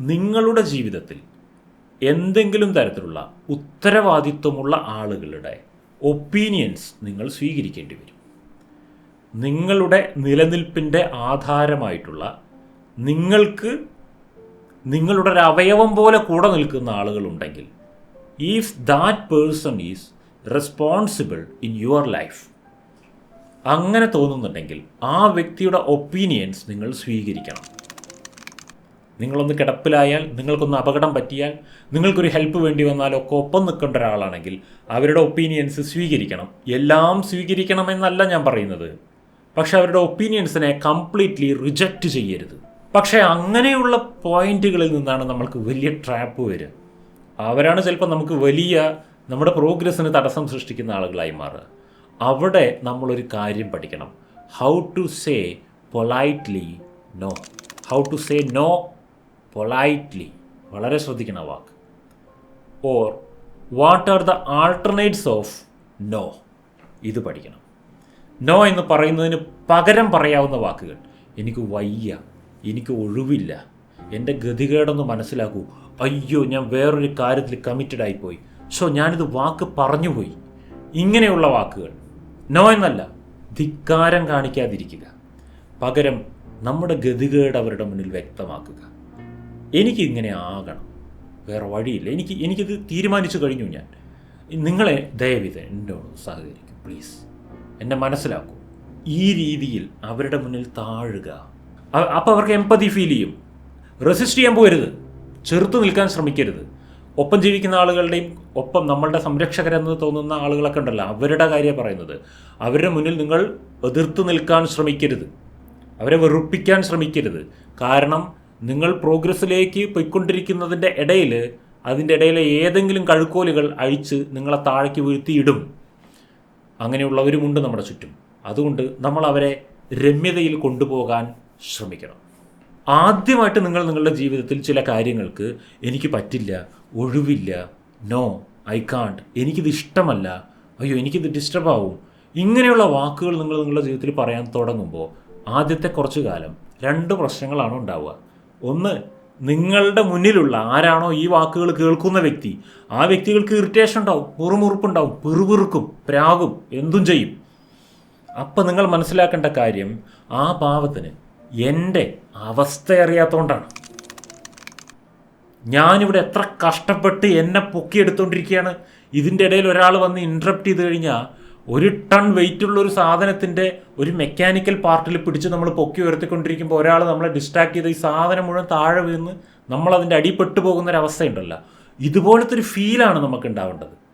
നിങ്ങളുടെ ജീവിതത്തിൽ എന്തെങ്കിലും തരത്തിലുള്ള ഉത്തരവാദിത്വമുള്ള ആളുകളുടെ ഒപ്പീനിയൻസ് നിങ്ങൾ സ്വീകരിക്കേണ്ടി വരും. നിങ്ങളുടെ നിലനിൽപ്പിന്റെ ആധാരമായിട്ടുള്ള നിങ്ങൾക്ക് നിങ്ങളുടെ ഒരു അവയവം പോലെ കൂടെ നിൽക്കുന്ന ആളുകളുണ്ടെങ്കിൽ if that person is responsible in your life അങ്ങനെ തോന്നുന്നുണ്ടെങ്കിൽ ആ വ്യക്തിയുടെ ഒപ്പീനിയൻസ് നിങ്ങൾ സ്വീകരിക്കണം. നിങ്ങളൊന്ന് കിടപ്പിലായാൽ നിങ്ങൾക്കൊന്ന് അപകടം പറ്റിയാൽ നിങ്ങൾക്കൊരു ഹെൽപ്പ് വേണ്ടി വന്നാലോ ഒക്കെ ഒപ്പം നിൽക്കേണ്ട ഒരാളാണെങ്കിൽ അവരുടെ ഒപ്പീനിയൻസ് സ്വീകരിക്കണം. എല്ലാം സ്വീകരിക്കണമെന്നല്ല ഞാൻ പറയുന്നത്. പക്ഷെ അവരുടെ ഒപ്പീനിയൻസിനെ കംപ്ലീറ്റ്ലി റിജക്റ്റ് ചെയ്യരുത്. പക്ഷേ അങ്ങനെയുള്ള പോയിന്റുകളിൽ നിന്നാണ് നമ്മൾക്ക് വലിയ ട്രാപ്പ് വരിക. അവരാണ് ചിലപ്പോൾ നമുക്ക് വലിയ നമ്മുടെ പ്രോഗ്രസ്സിന് തടസ്സം സൃഷ്ടിക്കുന്ന ആളുകളായി മാറുക. അവിടെ നമ്മളൊരു കാര്യം പഠിക്കണം. How to say politely no how to say no politely വളരെ ശ്രദ്ധിക്കണം വാക്ക്. Or what are the alternates of no ഇത് പഠിക്കണം. നോ എന്ന് പറയുന്നതിന് പകരം പറയാവുന്ന വാക്കുകൾ. എനിക്ക് വയ്യ എനിക്ക് ഒഴിവില്ല എന്റെ ഗതികേടൊന്ന് മനസ്സിലാക്കൂ. അയ്യോ ഞാൻ വേറൊരു കാര്യത്തിൽ കമ്മിറ്റഡ് ആയിപ്പോയി. സോ ഞാനിത് വാക്ക് പറഞ്ഞുപോയി. ഇങ്ങനെയുള്ള വാക്കുകൾ. നോ എന്നല്ല ധിക്കാരം കാണിക്കാതിരിക്കുക. പകരം നമ്മുടെ ഗതികേട് അവരുടെ മുന്നിൽ വ്യക്തമാക്കുക. എനിക്ക് ഇങ്ങനെ ആകണം. വേറെ വഴിയില്ല. എനിക്ക് എനിക്കിത് തീരുമാനിച്ചു കഴിഞ്ഞു ഞാൻ. നിങ്ങളെ ദയവിത് എന്നോട് സഹകരിക്കും. പ്ലീസ് എന്നെ മനസ്സിലാക്കൂ. ഈ രീതിയിൽ അവരുടെ മുന്നിൽ താഴുക. അപ്പോൾ അവർക്ക് എമ്പതി ഫീൽ ചെയ്യും. റെസിസ്റ്റ് ചെയ്യാൻ പോകരുത്. ചെറുത്തു നിൽക്കാൻ ശ്രമിക്കരുത്. ഒപ്പം ജീവിക്കുന്ന ആളുകളുടെയും ഒപ്പം നമ്മളുടെ സംരക്ഷകരെന്ന് തോന്നുന്ന ആളുകളൊക്കെ ഉണ്ടല്ലോ അവരുടെ കാര്യം പറയുന്നത്. അവരുടെ മുന്നിൽ നിങ്ങൾ എതിർത്ത് നിൽക്കാൻ ശ്രമിക്കരുത്. അവരെ വെറുപ്പിക്കാൻ ശ്രമിക്കരുത്. കാരണം നിങ്ങൾ പ്രോഗ്രസ്സിലേക്ക് പോയിക്കൊണ്ടിരിക്കുന്നതിന്റെ ഇടയിൽ അതിന്റെ ഇടയിലെ ഏതെങ്കിലും കഴുക്കോലുകൾ അഴിച്ച് നിങ്ങളെ താഴേക്ക് വീഴ്ത്തിയിടും. അങ്ങനെയുള്ളവരുമുണ്ട് നമ്മുടെ ചുറ്റും. അതുകൊണ്ട് നമ്മൾ അവരെ രമ്യതയിൽ കൊണ്ടുപോകാൻ ശ്രമിക്കണം. ആദ്യമായിട്ട് നിങ്ങൾ നിങ്ങളുടെ ജീവിതത്തിൽ ചില കാര്യങ്ങൾക്ക് എനിക്ക് പറ്റില്ല ഒഴിവില്ല നോ ഐ കാണ്ട് എനിക്കിത് ഇഷ്ടമല്ല അയ്യോ എനിക്കിത് ഡിസ്റ്റർബ് ആവും. ഇങ്ങനെയുള്ള വാക്കുകൾ നിങ്ങൾ നിങ്ങളുടെ ജീവിതത്തിൽ പറയാൻ തുടങ്ങുമ്പോൾ ആദ്യത്തെ കുറച്ചു കാലം രണ്ട് പ്രശ്നങ്ങളാണ് ഉണ്ടാവുക. ഒന്ന് നിങ്ങളുടെ മുന്നിലുള്ള ആരാണോ ഈ വാക്കുകൾ കേൾക്കുന്ന വ്യക്തി ആ വ്യക്തികൾക്ക് ഇറിറ്റേഷൻ ഉണ്ടാവും മുറുമുറുപ്പുണ്ടാവും പിറുപിറുക്കും പ്രാകും എന്തും ചെയ്യും. അപ്പം നിങ്ങൾ മനസ്സിലാക്കേണ്ട കാര്യം ആ പാവത്തിന് എന്റെ അവസ്ഥ അറിയാത്തതുകൊണ്ടാണ് ഞാനിവിടെ എത്ര കഷ്ടപ്പെട്ട് എന്നെ പൊക്കിയെടുത്തോണ്ടിരിക്കുകയാണ്. ഇതിന്റെ ഇടയിൽ ഒരാൾ വന്ന് ഇൻട്രപ്റ്റ് ചെയ്ത് കഴിഞ്ഞാൽ ഒരു ടൺ വെയിറ്റുള്ള ഒരു സാധനത്തിന്റെ ഒരു മെക്കാനിക്കൽ പാർട്ടിൽ പിടിച്ച് നമ്മൾ പൊക്കി ഉയർത്തിക്കൊണ്ടിരിക്കുമ്പോൾ ഒരാൾ നമ്മളെ ഡിസ്ട്രാക്ട് ചെയ്ത് ഈ സാധനം മുഴുവൻ താഴെ വീണ് നമ്മൾ അതിന്റെ അടിപ്പെട്ടു പോകുന്ന ഒരു അവസ്ഥയുണ്ടല്ലോ. ഇതുപോലത്തെ ഒരു ഫീലാണ് നമുക്ക് ഉണ്ടാവേണ്ടത്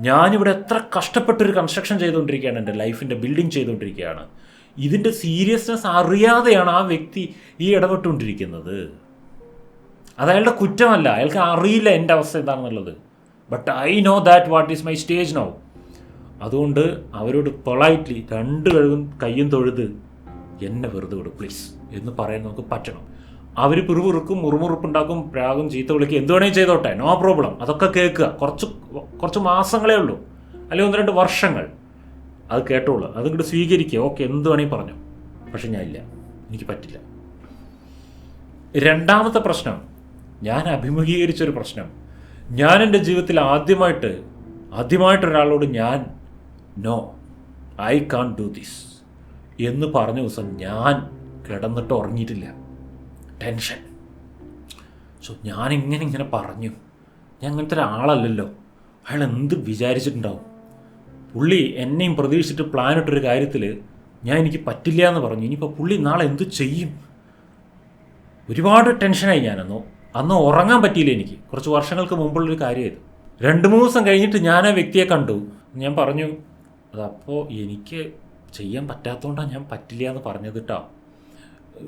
ഞാനിവിടെ എത്ര കഷ്ടപ്പെട്ടൊരു കൺസ്ട്രക്ഷൻ ചെയ്തുകൊണ്ടിരിക്കുകയാണ് എന്റെ ലൈഫിന്റെ ബിൽഡിംഗ് ചെയ്തുകൊണ്ടിരിക്കുകയാണ് ഇതിന്റെ സീരിയസ്നെസ് അറിയാതെയാണ് ആ വ്യക്തി ഈ ഇടപെട്ടുകൊണ്ടിരിക്കുന്നത്. അത് അയാളുടെ കുറ്റമല്ല. അയാൾക്ക് അറിയില്ല എന്റെ അവസ്ഥ എന്താണെന്നുള്ളത്. But I know that what is my stage no അതുകൊണ്ട് അവരോട് പൊളൈറ്റ്ലി രണ്ട് കഴുകും കയ്യും തൊഴുത് എന്നെ വെറുതെ വിടും പ്ലീസ് എന്ന് പറയാൻ നമുക്ക് പറ്റണം. അവർ പിറുപിറുക്കും മുറുമുറുപ്പുണ്ടാക്കും പ്രാകും ചീത്ത വിളിക്കും എന്ത് വേണേലും ചെയ്തോട്ടെ നോ പ്രോബ്ലം അതൊക്കെ കേൾക്കുക. കുറച്ച് കുറച്ച് മാസങ്ങളേ ഉള്ളൂ. അല്ലെങ്കിൽ ഒന്ന് രണ്ട് വർഷങ്ങൾ. അത് കേട്ടോളൂ. അത് ഇങ്ങോട്ട് സ്വീകരിക്കുക. ഓക്കെ എന്ത് വേണമെങ്കിൽ പറഞ്ഞു. പക്ഷെ ഞാൻ ഇല്ല. എനിക്ക് പറ്റില്ല. രണ്ടാമത്തെ പ്രശ്നം. ഞാൻ അഭിമുഖീകരിച്ചൊരു പ്രശ്നം. ഞാൻ എന്റെ ജീവിതത്തിൽ ആദ്യമായിട്ട് ആദ്യമായിട്ട് ഒരാളോട് ഞാൻ no I can't do this എന്ന് പറഞ്ഞ ദിവസം ഞാൻ കിടന്നിട്ട് ഉറങ്ങിയിട്ടില്ല. ടെൻഷൻ സോ ഞാൻ ഇങ്ങനെ ഇങ്ങനെ പറഞ്ഞു. ഞാൻ അങ്ങനത്തെ ഒരാളല്ലല്ലോ. അയാൾ എന്ത് വിചാരിച്ചിട്ടുണ്ടാവും? പുള്ളി എന്നെയും പ്രതീക്ഷിച്ചിട്ട് പ്ലാൻ ഇട്ടൊരു കാര്യത്തിൽ ഞാൻ എനിക്ക് പറ്റില്ല എന്ന് പറഞ്ഞു. ഇനിയിപ്പോൾ പുള്ളി നാളെ എന്ത് ചെയ്യും? ഒരുപാട് ടെൻഷനായി ഞാനന്നു. അന്ന് ഉറങ്ങാൻ പറ്റിയില്ല എനിക്ക്. കുറച്ച് വർഷങ്ങൾക്ക് മുമ്പുള്ളൊരു കാര്യമായിരുന്നു രണ്ട് മൂന്ന് ദിവസം കഴിഞ്ഞിട്ട് ഞാൻ ആ വ്യക്തിയെ കണ്ടു. ഞാൻ പറഞ്ഞു അതപ്പോൾ എനിക്ക് ചെയ്യാൻ പറ്റാത്തതുകൊണ്ടാണ് ഞാൻ പറ്റില്ല എന്ന് പറഞ്ഞത് കേട്ടോ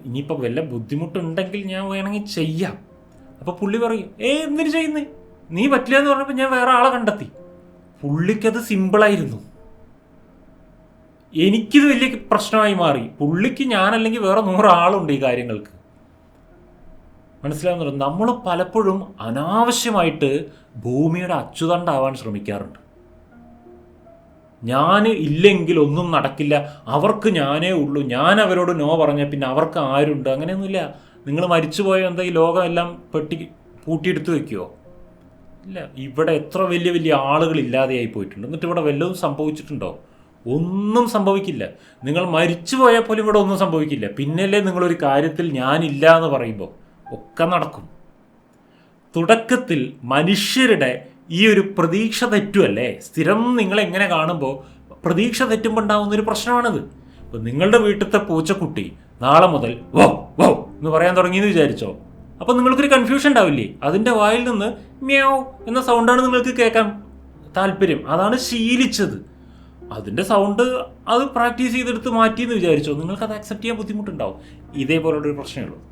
ഇനിയിപ്പോൾ വല്ല ബുദ്ധിമുട്ടുണ്ടെങ്കിൽ ഞാൻ വേണമെങ്കിൽ ചെയ്യാം. അപ്പോൾ പുള്ളി പറയും ഏ എന്തിനു ചെയ്യുന്നേ? നീ പറ്റില്ല എന്ന് പറഞ്ഞപ്പോൾ ഞാൻ വേറെ ആളെ കണ്ടെത്തി. പുള്ളിക്കത് സിമ്പിളായിരുന്നു. എനിക്കിത് വലിയ പ്രശ്നമായി മാറി. പുള്ളിക്ക് ഞാനല്ലെങ്കിൽ വേറെ നൂറാളുണ്ട് ഈ കാര്യങ്ങൾക്ക്. മനസ്സിലാവുന്നുണ്ട്? നമ്മൾ പലപ്പോഴും അനാവശ്യമായിട്ട് ഭൂമിയുടെ അച്ചുതണ്ടാവാൻ ശ്രമിക്കാറുണ്ട്. ഞാൻ ഇല്ലെങ്കിൽ ഒന്നും നടക്കില്ല. അവർക്ക് ഞാനേ ഉള്ളൂ. ഞാൻ അവരോട് നോ പറഞ്ഞ പിന്നെ അവർക്ക് ആരുണ്ട്? അങ്ങനെയൊന്നുമില്ല. നിങ്ങൾ മരിച്ചുപോയ എന്താ ഈ ലോകം എല്ലാം പെട്ടി പൂട്ടിയെടുത്ത് വെക്കുമോ ഇല്ല. ഇവിടെ എത്ര വലിയ വലിയ ആളുകൾ ഇല്ലാതെയായി പോയിട്ടുണ്ട്. എന്നിട്ട് ഇവിടെ വല്ലതും സംഭവിച്ചിട്ടുണ്ടോ? ഒന്നും സംഭവിക്കില്ല. നിങ്ങൾ മരിച്ചു പോയാൽ പോലും ഇവിടെ ഒന്നും സംഭവിക്കില്ല. പിന്നല്ലേ നിങ്ങളൊരു കാര്യത്തിൽ ഞാനില്ല എന്ന് പറയുമ്പോൾ ഒക്കെ നടക്കും. തുടക്കത്തിൽ മനുഷ്യരുടെ ഈ ഒരു പ്രതീക്ഷ തെറ്റുമല്ലേ സ്ഥിരം നിങ്ങൾ എങ്ങനെ കാണുമ്പോൾ പ്രതീക്ഷ തെറ്റുമ്പോൾ ഉണ്ടാകുന്ന ഒരു പ്രശ്നമാണിത്. ഇപ്പം നിങ്ങളുടെ വീട്ടിലത്തെ പൂച്ചക്കുട്ടി നാളെ മുതൽ വോ വോ എന്ന് പറയാൻ തുടങ്ങിയെന്ന് വിചാരിച്ചോ? അപ്പം നിങ്ങൾക്കൊരു കൺഫ്യൂഷൻ ഉണ്ടാവില്ലേ? അതിന്റെ വായിൽ നിന്ന് മ്യാവ് എന്ന സൗണ്ടാണ് നിങ്ങൾക്ക് കേൾക്കാൻ താല്പര്യം. അതാണ് ശീലിച്ചത്. അതിന്റെ സൗണ്ട് അത് പ്രാക്ടീസ് ചെയ്തെടുത്ത് മാറ്റിയെന്ന് വിചാരിച്ചോ? നിങ്ങൾക്ക് അത് അക്സെപ്റ്റ് ചെയ്യാൻ ബുദ്ധിമുട്ടുണ്ടാവും. ഇതേപോലുള്ളൊരു പ്രശ്നമേ ഉള്ളൂ.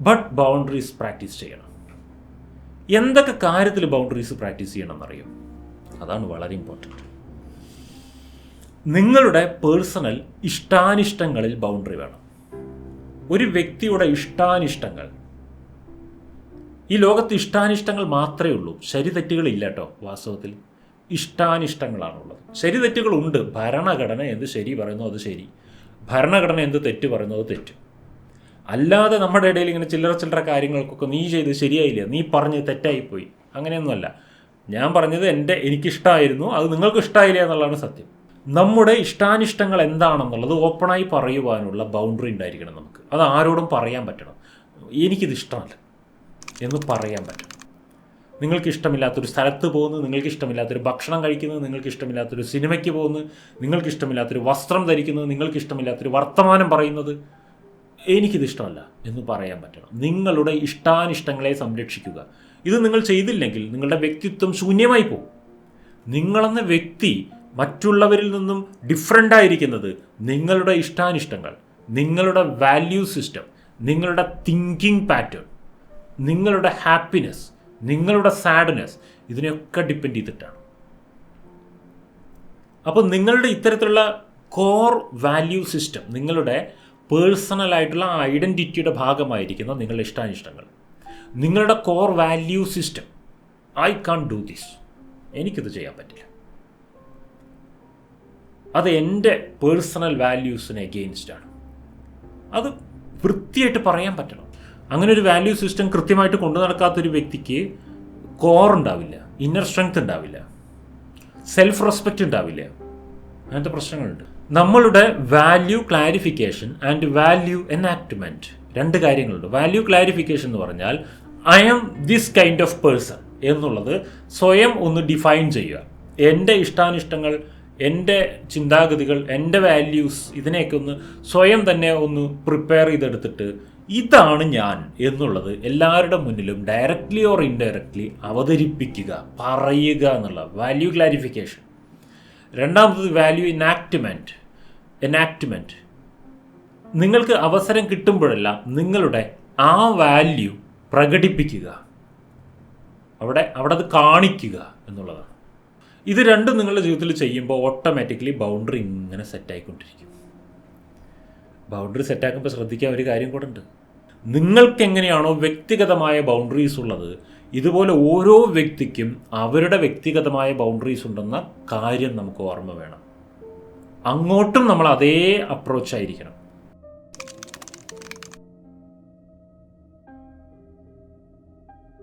ബട്ട് ബൗണ്ടറീസ് പ്രാക്ടീസ് ചെയ്യണം. എന്തൊക്കെ കാര്യത്തിൽ ബൗണ്ടറീസ് പ്രാക്ടീസ് ചെയ്യണം എന്നറിയും അതാണ് വളരെ ഇമ്പോർട്ടന്റ് നിങ്ങളുടെ പേഴ്സണൽ ഇഷ്ടാനിഷ്ടങ്ങളിൽ ബൗണ്ടറി വേണം. ഒരു വ്യക്തിയുടെ ഇഷ്ടാനിഷ്ടങ്ങൾ ഈ ലോകത്ത് ഇഷ്ടാനിഷ്ടങ്ങൾ മാത്രമേ ഉള്ളൂ. ശരി തെറ്റുകളില്ല കേട്ടോ വാസ്തവത്തിൽ. ഇഷ്ടാനിഷ്ടങ്ങളാണുള്ളത്. ശരി തെറ്റുകളുണ്ട് ഭരണഘടന എന്ത് ശരി പറയുന്നു അത് ശരി. ഭരണഘടന എന്ത് തെറ്റ് പറയുന്നു അത് തെറ്റ്. അല്ലാതെ നമ്മുടെ ഇടയിൽ ഇങ്ങനെ ചില്ലറ ചില്ലറ കാര്യങ്ങൾക്കൊക്കെ നീ ചെയ്ത് ശരിയായില്ല? നീ പറഞ്ഞ് തെറ്റായിപ്പോയി. അങ്ങനെയൊന്നുമല്ല. ഞാൻ പറഞ്ഞത് എന്റെ എനിക്കിഷ്ടമായിരുന്നു അത് നിങ്ങൾക്ക് ഇഷ്ടമായില്ല എന്നുള്ളതാണ് സത്യം. നമ്മുടെ ഇഷ്ടാനിഷ്ടങ്ങൾ എന്താണെന്നുള്ളത് ഓപ്പണായി പറയുവാനുള്ള ബൗണ്ടറി ഉണ്ടായിരിക്കണം നമുക്ക്. അത് ആരോടും പറയാൻ പറ്റണം. എനിക്കിത് ഇഷ്ടമല്ല എന്ന് പറയാൻ പറ്റണം. നിങ്ങൾക്ക് ഇഷ്ടമില്ലാത്തൊരു സ്ഥലത്ത് പോകുന്നു നിങ്ങൾക്ക് ഇഷ്ടമില്ലാത്തൊരു ഭക്ഷണം കഴിക്കുന്നത് നിങ്ങൾക്ക് ഇഷ്ടമില്ലാത്തൊരു സിനിമയ്ക്ക് പോകുന്നു നിങ്ങൾക്ക് ഇഷ്ടമില്ലാത്തൊരു വസ്ത്രം ധരിക്കുന്നത് നിങ്ങൾക്ക് ഇഷ്ടമില്ലാത്തൊരു വർത്തമാനം പറയുന്നത് എനിക്കിത് ഇഷ്ടമല്ല എന്ന് പറയാൻ പറ്റണം. നിങ്ങളുടെ ഇഷ്ടാനിഷ്ടങ്ങളെ സംരക്ഷിക്കുക. ഇത് നിങ്ങൾ ചെയ്തില്ലെങ്കിൽ നിങ്ങളുടെ വ്യക്തിത്വം ശൂന്യമായി പോകും. നിങ്ങളെന്ന വ്യക്തി മറ്റുള്ളവരിൽ നിന്നും ഡിഫറെന്റ് ആയിരിക്കുന്നത് നിങ്ങളുടെ ഇഷ്ടാനിഷ്ടങ്ങൾ നിങ്ങളുടെ വാല്യൂ സിസ്റ്റം നിങ്ങളുടെ തിങ്കിങ് പാറ്റേൺ നിങ്ങളുടെ ഹാപ്പിനെസ് നിങ്ങളുടെ സാഡ്നെസ് ഇതിനെയൊക്കെ ഡിപ്പെൻഡ് ചെയ്തിട്ടാണ്. അപ്പോൾ നിങ്ങളുടെ ഇത്തരത്തിലുള്ള കോർ വാല്യൂ സിസ്റ്റം നിങ്ങളുടെ പേഴ്സണൽ ആയിട്ടുള്ള ഐഡന്റിറ്റിയുടെ ഭാഗമായിരിക്കുന്ന നിങ്ങളുടെ ഇഷ്ടാനിഷ്ടങ്ങൾ. നിങ്ങളുടെ core value system I can't do this എനിക്കിത് ചെയ്യാൻ പറ്റില്ല. അത് എന്റെ പേഴ്സണൽ വാല്യൂസിന് ആണ്. അത് വൃത്തിയായിട്ട് പറയാൻ പറ്റണം. അങ്ങനെ ഒരു വാല്യൂ സിസ്റ്റം കൃത്യമായിട്ട് കൊണ്ടു നടക്കാത്തൊരു വ്യക്തിക്ക് കോർ ഉണ്ടാവില്ല ഇന്നർ സ്ട്രെങ്ത് ഉണ്ടാവില്ല സെൽഫ് റെസ്പെക്റ്റ് ഉണ്ടാവില്ല. അങ്ങനത്തെ പ്രശ്നങ്ങളുണ്ട്. നമ്മളുടെ value clarification and value enactment രണ്ട് കാര്യങ്ങളുണ്ട്. വാല്യൂ ക്ലാരിഫിക്കേഷൻ എന്ന് പറഞ്ഞാൽ I am this kind of person എന്നുള്ളത് സ്വയം ഒന്ന് ഡിഫൈൻ ചെയ്യുക. എന്റെ ഇഷ്ടാനിഷ്ടങ്ങൾ എന്റെ ചിന്താഗതികൾ എന്റെ വാല്യൂസ് ഇതിനെയൊക്കെ ഒന്ന് സ്വയം തന്നെ ഒന്ന് പ്രിപ്പയർ ചെയ്തെടുത്തിട്ട് ഇതാണ് ഞാൻ എന്നുള്ളത് എല്ലാവരുടെ മുന്നിലും ഡയറക്റ്റ്ലി ഓർ ഇൻഡയറക്റ്റ്ലി അവതരിപ്പിക്കുക പറയുക എന്നുള്ള വാല്യൂ ക്ലാരിഫിക്കേഷൻ രണ്ടാമത്തത് വാല്യൂ ഇനാക്ട്മെന്റ് എനാക്ട്മെന്റ് നിങ്ങൾക്ക് അവസരം കിട്ടുമ്പോഴെല്ലാം നിങ്ങളുടെ ആ വാല്യൂ പ്രകടിപ്പിക്കുക. അവിടെ അവിടെ അത് കാണിക്കുക എന്നുള്ളതാണ്. ഇത് രണ്ടും നിങ്ങളുടെ ജീവിതത്തിൽ ചെയ്യുമ്പോൾ ഓട്ടോമാറ്റിക്കലി ബൗണ്ടറി ഇങ്ങനെ സെറ്റായിക്കൊണ്ടിരിക്കും ബൗണ്ടറി സെറ്റാക്കുമ്പോൾ ശ്രദ്ധിക്കാൻ ഒരു കാര്യം കൂടെ ഉണ്ട്. നിങ്ങൾക്ക് എങ്ങനെയാണോ വ്യക്തിഗതമായ ബൗണ്ടറീസ് ഉള്ളത് ഇതുപോലെ ഓരോ വ്യക്തിക്കും അവരുടെ വ്യക്തിഗതമായ ബൗണ്ടറീസ് ഉണ്ടെന്ന കാര്യം നമുക്ക് ഓർമ്മ വേണം. അങ്ങോട്ടും നമ്മൾ അതേ അപ്രോച്ച് ആയിരിക്കണം.